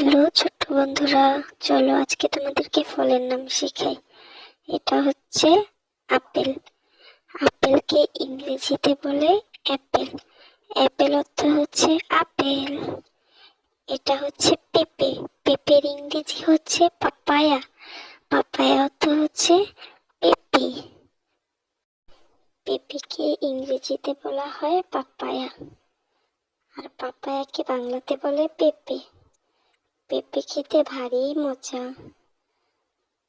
Hello ছোট্ট বন্ধুরা, চলো আজকে তোমাদেরকে ফলের নাম শেখাই। এটা হচ্ছে আপেল। আপেলকে ইংরেজিতে বলে অ্যাপেল। অ্যাপেল অর্থ হচ্ছে আপেল। এটা হচ্ছে পেঁপে। পেঁপের ইংরেজি হচ্ছে পাপায়া। পাপায়া অর্থ হচ্ছে পেঁপে। পেঁপেকে ইংরেজিতে বলা হয় পাপায়া। আর পাপায়াকে বাংলাতে বলে পেঁপে। পেঁপে খেতে ভারী মজা।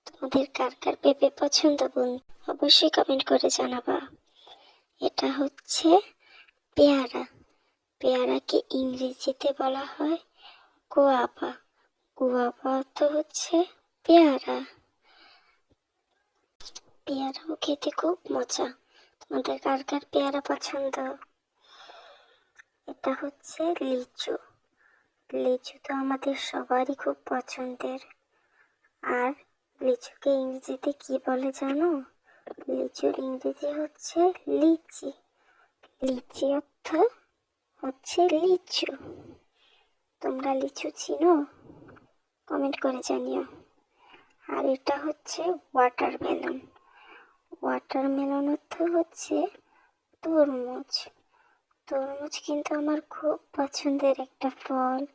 তোমাদের কার কার পেঁপে পছন্দ বোন? অবশ্যই কমেন্ট করে জানাবা। এটা হচ্ছে পেয়ারা। পেয়ারাকে ইংরেজিতে বলা হয় গোয়াবা গোয়াবা অর্থ হচ্ছে পেয়ারা। পেয়ারাও খেতে খুব মজা। তোমাদের কার কার পেয়ারা পছন্দ? এটা হচ্ছে লিচু। লিচু তো আমাদের সবারই খুব পছন্দের। আর লিচুকে ইংরেজিতে কি বলে জানো? লিচুর ইংরেজি হচ্ছে লিচি। লিচি অর্থ হচ্ছে লিচু। তোমরা লিচু চিনো? কমেন্ট করে জানিও। আর এটা হচ্ছে ওয়াটারমেলন। ওয়াটারমেলন অর্থ হচ্ছে তরমুজ। তরমুজ কিন্তু আমার খুব পছন্দের একটা ফল।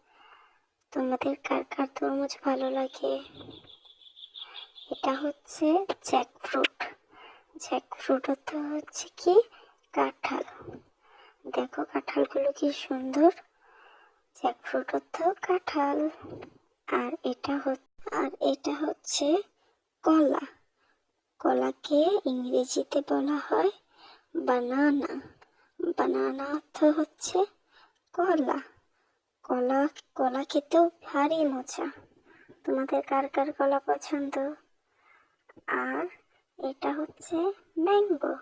তোমাদের কার কার তরমুজ ভালো লাগে? এটা হচ্ছে জ্যাক ফ্রুট জ্যাক ফ্রুট অর্থ হচ্ছে কি? কাঁঠাল। দেখো কাঁঠালগুলো কি সুন্দর। জ্যাক ফ্রুট অর্থ কাঁঠাল। আর এটা আর এটা হচ্ছে কলা। কলাকে ইংরেজিতে বলা হয় বানানা। বানানা অর্থ হচ্ছে কলা। কলা কলা খেতেও ভারী মজা। তোমাদের কার কার কলা পছন্দ? আর এটা হচ্ছে ম্যাঙ্গো।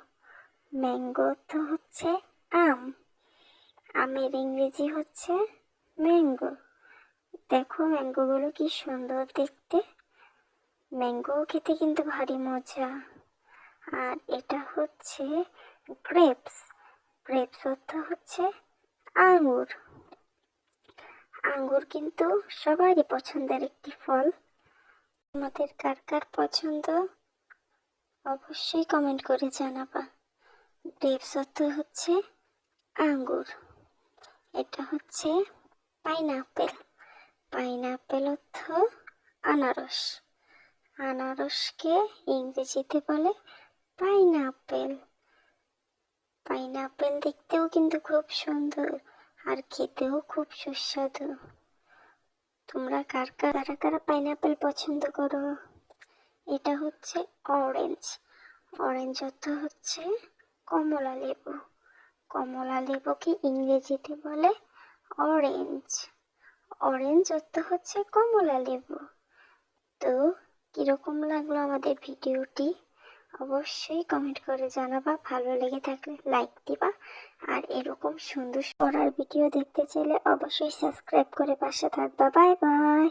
ম্যাঙ্গো তো হচ্ছে আম। আমের ইংরেজি হচ্ছে ম্যাঙ্গো। দেখো ম্যাঙ্গোগুলো কি সুন্দর দেখতে। ম্যাঙ্গো খেতে কিন্তু ভারী মজা। আর এটা হচ্ছে গ্রেপস। গ্রেপস অর্থ হচ্ছে আঙুর। আঙ্গুর কিন্তু সবারই পছন্দের একটি ফল। আমাদের কার কার পছন্দ? অবশ্যই কমেন্ট করে জানাবা। গ্রেপস অর্থ হচ্ছে আঙ্গুর। এটা হচ্ছে পাইনাপেল পাইনাপেল অর্থ আনারস। আনারসকে ইংরেজিতে বলে পাইনাপেল পাইনাপেল দেখতেও কিন্তু খুব সুন্দর। আর খেতেও খুব সুস্বাদু। তোমরা কার কারা কারা পাইনাপেল পছন্দ করো? এটা হচ্ছে অরেঞ্জ অরেঞ্জ অর্থ হচ্ছে কমলা লেবু। কমলা লেবুকে ইংরেজিতে বলে অরেঞ্জ অরেঞ্জ অর্থ হচ্ছে কমলা লেবু। তো কীরকম লাগল আমাদের ভিডিওটি? অবশ্যই কমেন্ট করে জানাবা। ভালো লেগে থাকলে লাইক দিবা। আর এরকম সুন্দর পড়ার ভিডিও দেখতে চাইলে অবশ্যই সাবস্ক্রাইব করে পাশে থাকবা। Bye bye